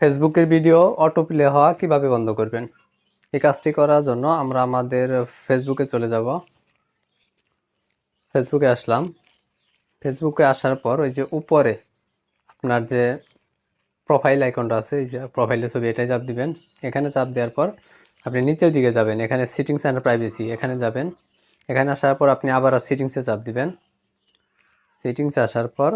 ফেসবুকের video auto play হওয়া কীভাবে বন্ধ করবেন? এই কাজটি করার জন্য আমরা আমাদের ফেসবুকে চলে যাব। ফেসবুকে আসলাম। ফেসবুকে আসার পর ওই যে উপরে আপনার যে প্রোফাইল আইকনটা আছে, এই যে প্রোফাইলের ছবি এটাই চাপ দিবেন। এখানে চাপ দেওয়ার পর আপনি নিচের দিকে যাবেন। এখানে সিটিংস অ্যান্ড প্রাইভেসি এখানে যাবেন। এখানে আসার পর আপনি আবার সিটিংসে চাপ দিবেন। সেটিংসে আসার পর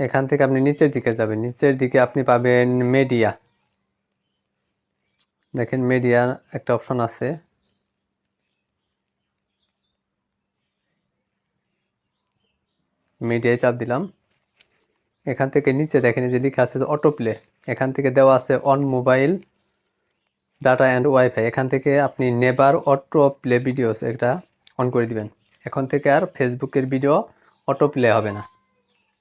এখান থেকে আপনি নিচের দিকে যাবেন। নিচের দিকে আপনি পাবেন মিডিয়া দেখেন মিডিয়া একটা অপশন আছে। মিডিয়ায় চাপ দিলাম। এখান থেকে নিচে দেখেন যে লেখা আছে অটো প্লে এখান থেকে দেওয়া আছে on mobile data and WiFi এখান থেকে আপনি নেবার অটো প্লে ভিডিওস এটা অন করে দিবেন। এখন থেকে আর ফেসবুকের ভিডিও অটো প্লে হবে না।